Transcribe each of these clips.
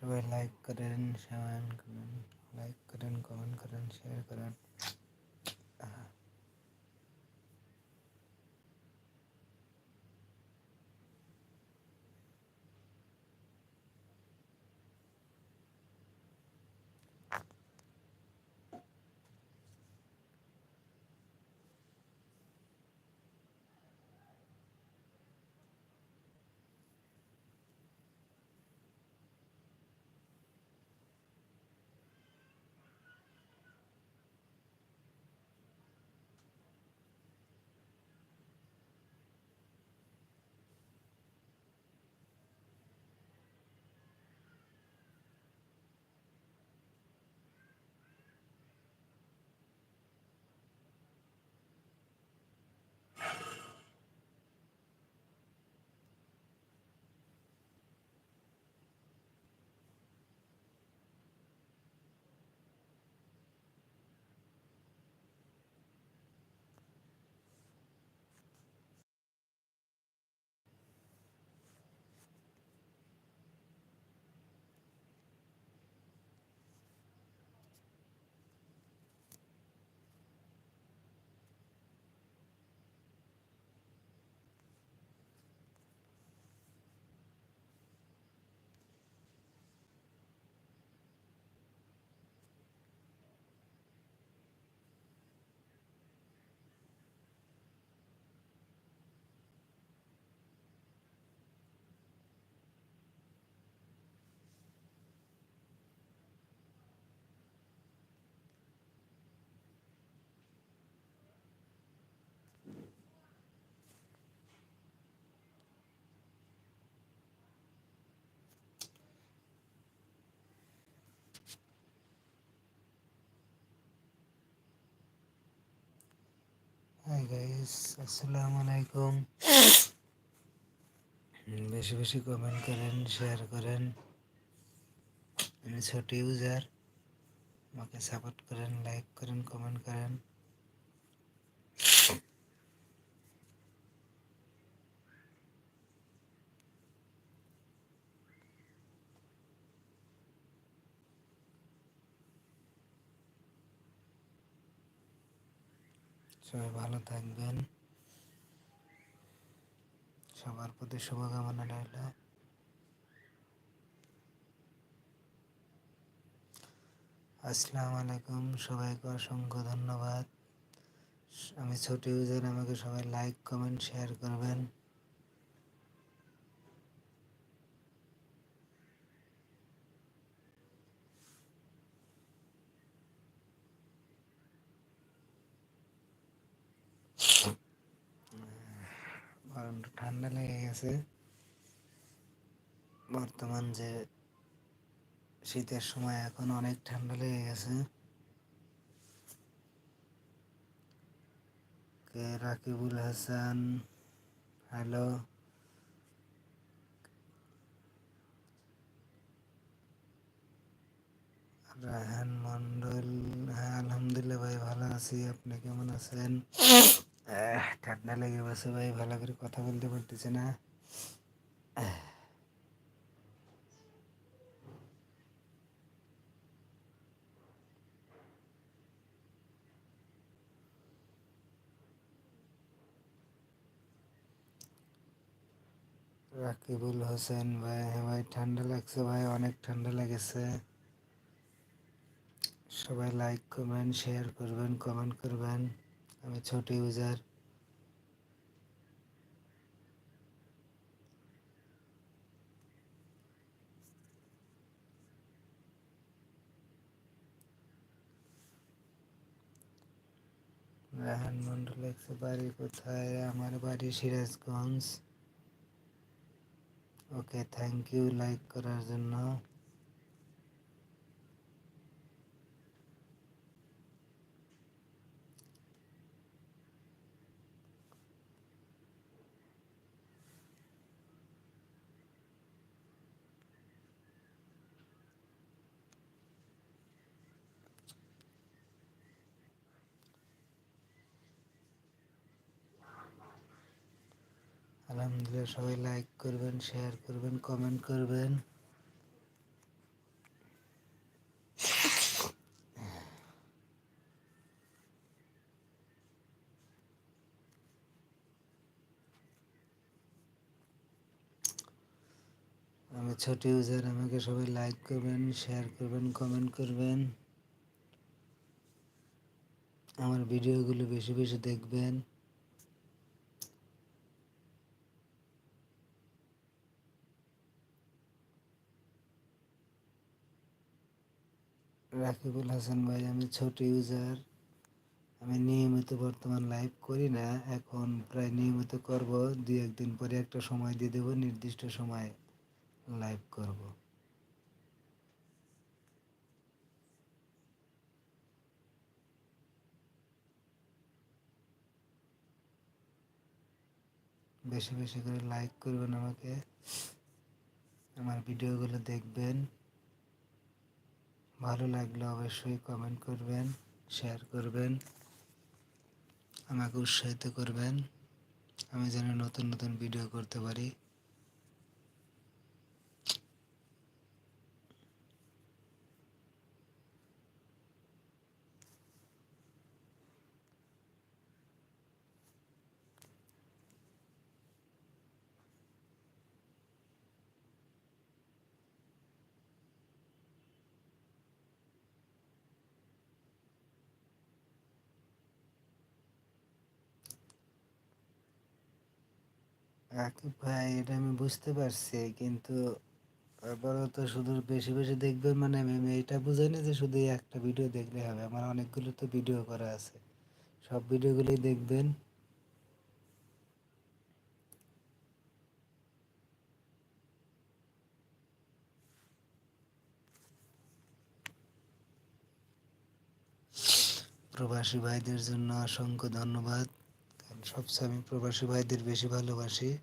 সবাই লাইক করেন লাইক করেন কমেন্ট করেন শেয়ার করেন হাই গাইস আসসালামু আলাইকুম বেশি বেশি কমেন্ট করেন শেয়ার করেন। আমি ছোট ইউজার আমাকে সাপোর্ট করেন লাইক করেন কমেন্ট করেন। সবাই ভালো থাকবেন। সবার প্রতি শুভকামনা রইল। আসসালামু আলাইকুম, সবাইকে অসংখ্য ধন্যবাদ। আমি ছোট ইউজার, আমাকে সবাই লাইক কমেন্ট শেয়ার করবেন। গরমটা ঠান্ডা লেগে গেছে। বর্তমান যে শীতের সময় এখন অনেক ঠান্ডা লেগে গেছে। কে রাকিবুল হাসান? হ্যালো? রায়হান মন্ডল হ্যাঁ আলহামদুলিল্লাহ ভাই, ভালো আছি। আপনি কেমন আছেন? ঠান্ডা লেগে গেছে ভাই, ভালো করে কথা বলতে পারতেছে না। রাকিবুল হোসেন ভাই হ্যাঁ ভাই, ঠান্ডা লাগছে ভাই, অনেক ঠান্ডা লেগেছে। সবাই লাইক করবেন শেয়ার করবেন কমেন্ট করবেন। আমি ছোট ইউজার রাহান মন্ডল একশো বাড়ি কোথায়? আমার বাড়ি Sirajganj. Okay thank you like করার জন্য। সবাই লাইক করবেন শেয়ার করবেন কমেন্ট করবেন। আমি ছোট ইউজার আমাকে সবাই লাইক করবেন শেয়ার করবেন কমেন্ট করবেন। আমার ভিডিওগুলো বেশি বেশি দেখবেন। রাকিবুল হাসান ভাই, আমি ছোট ইউজার আমি নিয়মিত বর্তমান লাইভ করি না, এখন প্রায় নিয়মিত করব, দুই একদিন পরে একটা সময় দিয়ে দেবো, নির্দিষ্ট সময় লাইভ করব। বেশি বেশি করে লাইক করবেন আমাকে, আমার ভিডিওগুলো দেখবেন। ভালো লাগলে অবশ্যই কমেন্ট করবেন শেয়ার করবেন, আমাকে উৎসাহিত করবেন। আমি যেন নতুন নতুন ভিডিও করতে পারি। আকিব ভাই, এটা আমি বুঝতে পারছি। কিন্তু আবারও তো শুধু বেশি বেশি দেখবেন মানে আমি এটা বুঝাই না যে শুধু একটা ভিডিও দেখলে হবে। আমার অনেকগুলো তো ভিডিও করা আছে। সব ভিডিওগুলোই দেখবেন। প্রবাসী ভাইদের জন্য অসংখ্য ধন্যবাদ। সবচেয়ে আমি প্রবাসী ভাইদের বেশি ভালোবাসি।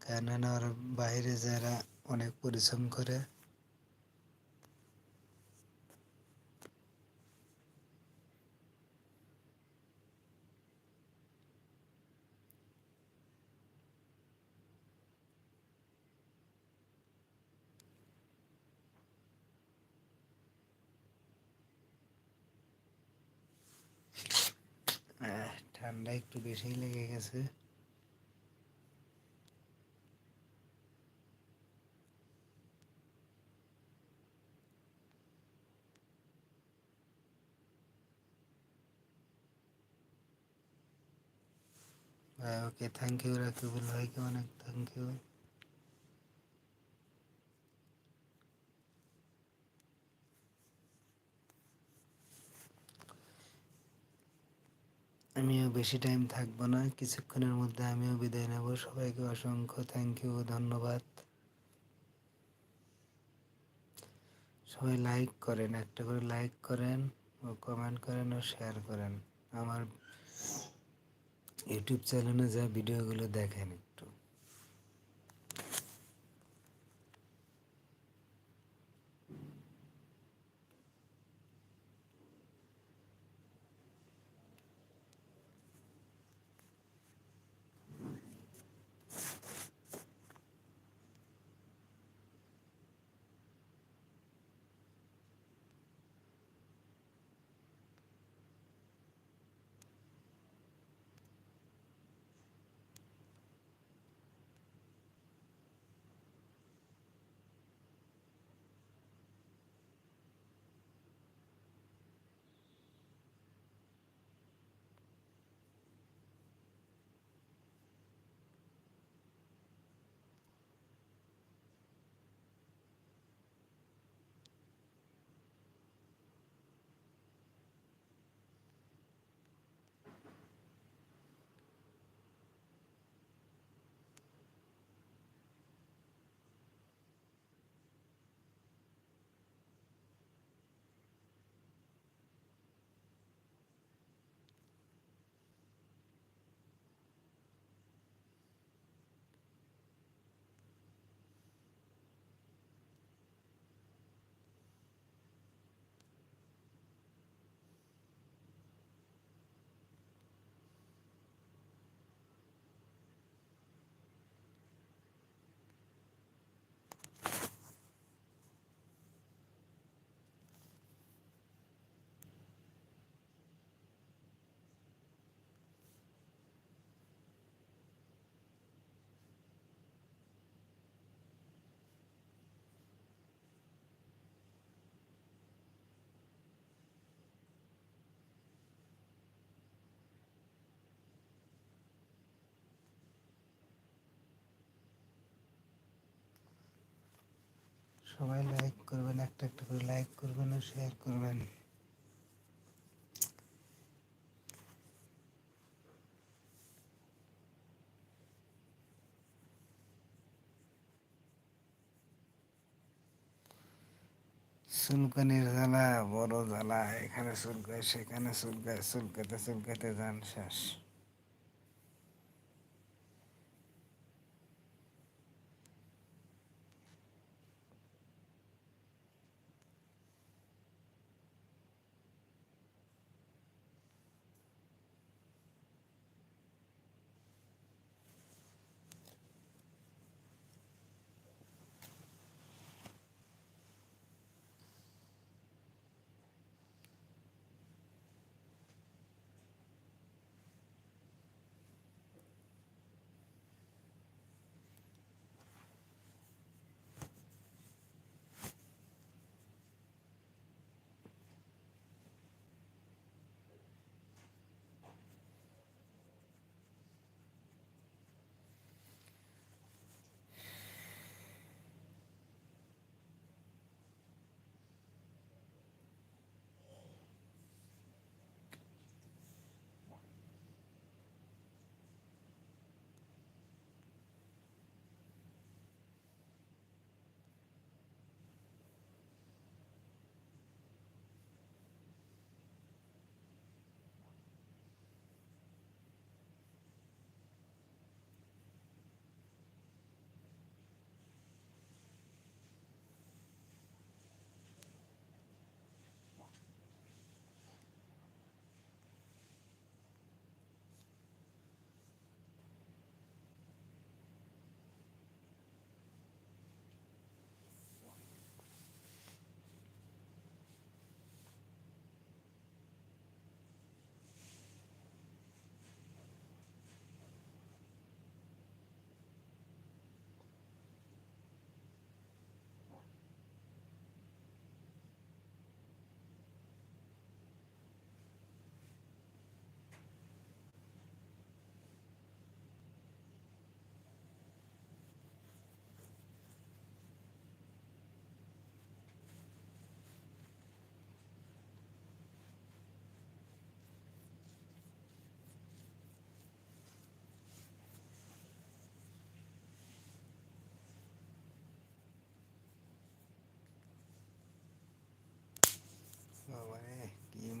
কেননা ওরা বাইরে যারা অনেক পরিশ্রম করে ঠান্ডা একটু বেশি লেগে গেছে। ওকে থ্যাংক ইউ রাকিবুল ভাইকে অনেক থ্যাংক ইউ আমিও বেশি টাইম থাকব না, কিছুক্ষণের মধ্যে আমিও বিদায় নেব। সবাইকে অসংখ্য থ্যাংক ইউ ধন্যবাদ। সবাই লাইক করেন, একটা করে লাইক করেন, ও কমেন্ট করেন, ও শেয়ার করেন। আমার ইউটিউব চ্যানেলে যা ভিডিওগুলো দেখেন সবাই লাইক করবেন, একটা একটা করে লাইক করবেন ও শেয়ার করবেন। চুলকানির জ্বালা, বড় জ্বালা, এখানে চুলকায়, সেখানে চুলকায়, চুলকাতে চুলকাতে যান শেষ।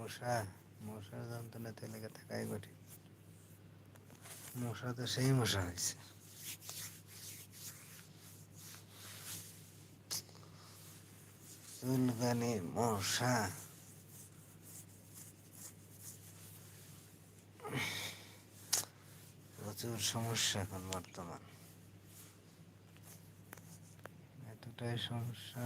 মশা মশার যন্ত্রণাতে লেগে থাকাই কঠিন। মশা তো সেই মশা হয়েছে চুলকানি, মশা। প্রচুর সমস্যা এখন বর্তমান। এতটাই সমস্যা।